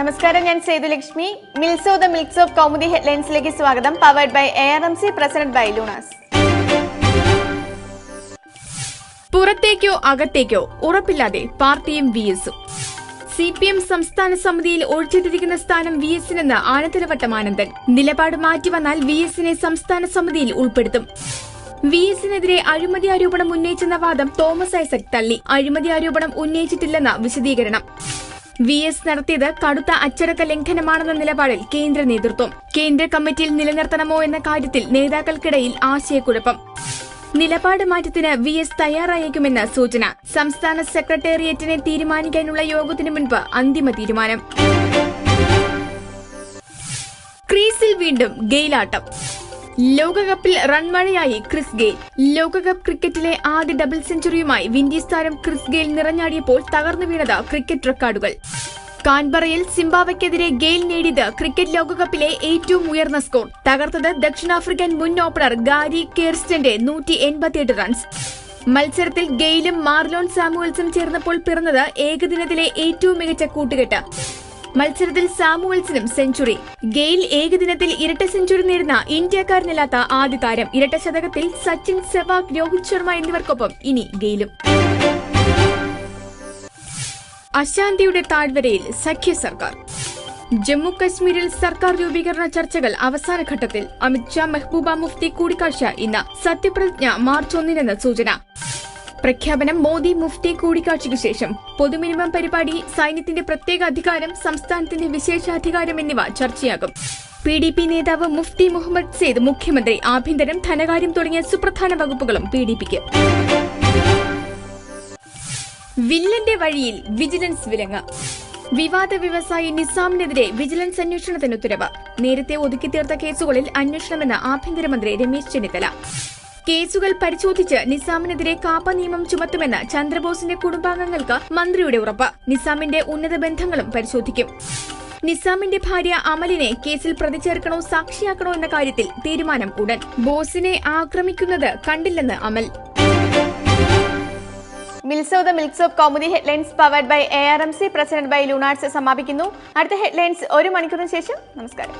നമസ്കാരം ഞാൻ സേതുലക്ഷ്മി മിൽസോ ദ മിൽസ് ഓഫ് കൗമുദി ഹെഡ്ലൈൻസിലേക്ക് സ്വാഗതം. Powered by A R M C president by Lunas. പുറത്തേക്കോ അകത്തേക്കോ ഉറപ്പില്ലാതെ പാർട്ടിയും വി എസും സി പി എം സംസ്ഥാന സമിതിയിൽ ഒഴിച്ചിട്ടിരിക്കുന്ന സ്ഥാനം വി എസിനെന്ന് ആനത്തലവട്ടം ആനന്ദൻ നിലപാട് മാറ്റിവന്നാൽ വി എസിനെ സംസ്ഥാന സമിതിയിൽ ഉൾപ്പെടുത്തും. വി എസിനെതിരെ അഴിമതി ആരോപണം ഉന്നയിച്ചെന്ന വാദം തോമസ് ഐസക് തള്ളി. അഴിമതി ആരോപണം ഉന്നയിച്ചിട്ടില്ലെന്ന വിശദീകരണം. വി എസ് നടത്തിയത് കടുത്ത അച്ചടക്ക ലംഘനമാണെന്ന നിലപാടിൽ കേന്ദ്ര നേതൃത്വം. കേന്ദ്ര കമ്മിറ്റിയിൽ നിലനിർത്തണമോ എന്ന കാര്യത്തിൽ നേതാക്കൾക്കിടയിൽ ആശയക്കുഴപ്പം. നിലപാട് മാറ്റത്തിന് വി എസ് തയ്യാറായേക്കുമെന്ന് സൂചന. സംസ്ഥാന സെക്രട്ടേറിയറ്റിനെ തീരുമാനിക്കാനുള്ള യോഗത്തിനു മുൻപ് അന്തിമ തീരുമാനം. ക്രീസിൽ വീണ്ടും ഗെയിലാട്ടം. ലോകകപ്പിൽ റൺമഴയായി ക്രിസ് ഗെയിൽ. ലോകകപ്പ് ക്രിക്കറ്റിലെ ആദ്യ ഡബിൾ സെഞ്ചുറിയുമായി വിൻഡീസ് താരം ക്രിസ് ഗെയിൽ നിറഞ്ഞാടിയപ്പോൾ തകർന്നു വീണത് ക്രിക്കറ്റ് റെക്കോർഡുകൾ. കാൻബറയിൽ സിംബാവയ്ക്കെതിരെ ഗെയിൽ നേടിയത് ക്രിക്കറ്റ് ലോകകപ്പിലെ ഏറ്റവും ഉയർന്ന സ്കോർ. തകർത്തത് ദക്ഷിണാഫ്രിക്കൻ മുൻ ഓപ്പണർ ഗാരി കേർസ്റ്റന്റെ നൂറ്റി എൺപത്തിയെട്ട് റൺസ്. മത്സരത്തിൽ ഗെയിലും മാർലോൺ സാമുവൽസും ചേർന്നപ്പോൾ പിറന്നത് ഏകദിനത്തിലെ ഏറ്റവും മികച്ച കൂട്ടുകെട്ട്. മത്സരത്തിൽ സാമുവൽസിനും സെഞ്ചുറി. ഗെയിൽ ഏകദിനത്തിൽ ഇരട്ട സെഞ്ചുറി നേടുന്ന ഇന്ത്യക്കാരനില്ലാത്ത ആദ്യ താരം ഇരട്ട ശതകത്തിൽ സച്ചിൻ സെവാഗ് രോഹിത് ശർമ്മ എന്നിവർക്കൊപ്പം ഇനി ഗെയിലും. അശാന്തിയുടെ താഴ്വരയിൽ സഖ്യ സർക്കാർ. ജമ്മു കശ്മീരിൽ സർക്കാർ രൂപീകരണ ചർച്ചകൾ അവസാന ഘട്ടത്തിൽ. അമിത്ഷാ മെഹ്ബൂബ മുഫ്തി കൂടിക്കാഴ്ച ഇന്ന്. സത്യപ്രതിജ്ഞ മാർച്ച് ഒന്നിനെന്ന് സൂചന. പ്രഖ്യാപനം മോദി മുഫ്തി കൂടിക്കാഴ്ചയ്ക്ക് ശേഷം. പൊതുമിനിമം പരിപാടി സൈന്യത്തിന്റെ പ്രത്യേക അധികാരം സംസ്ഥാനത്തിന്റെ വിശേഷാധികാരം എന്നിവ ചർച്ചയാകും. പി ഡി പി നേതാവ് മുഫ്തി മുഹമ്മദ് സെയ്ദ് മുഖ്യമന്ത്രി ആഭ്യന്തരം ധനകാര്യം തുടങ്ങിയ സുപ്രധാന വകുപ്പുകളും പി ഡി പിക്ക്. വില്ലന്റെ വഴിയിൽ വിജിലൻസ് വിലങ്ങ്. വിവാദ വ്യവസായി നിസാമിനെതിരെ വിജിലൻസ് അന്വേഷണത്തിന് ഉത്തരവ്. നേരത്തെ ഒതുക്കി തീർത്ത കേസുകളിൽ അന്വേഷണമെന്ന് ആഭ്യന്തരമന്ത്രി രമേശ് ചെന്നിത്തല. കേസുകൾ പരിശോധിച്ച് നിസാമിനെതിരെ കാപ്പ നിയമം ചുമത്തുമെന്ന് ചന്ദ്രബോസിന്റെ കുടുംബാംഗങ്ങൾക്ക് മന്ത്രിയുടെ ഉറപ്പ്. നിസാമിന്റെ ഉന്നത ബന്ധങ്ങളും പരിശോധിക്കും. നിസാമിന്റെ ഭാര്യ അമലിനെ കേസിൽ പ്രതി ചേർക്കണോ സാക്ഷിയാക്കണോ എന്ന കാര്യത്തിൽ തീരുമാനം ഉടൻ. ബോസിനെ ആക്രമിക്കുന്നത് കണ്ടില്ലെന്ന് Amal. മിൽസോ the milks of Kaumudi headlines powered by A R M C presented by Lunars സമാപിക്കുന്നു. അടുത്ത ഹെഡ്ലൈൻസ് ഒരു മണിക്കൂറിന് ശേഷം. നമസ്കാരം.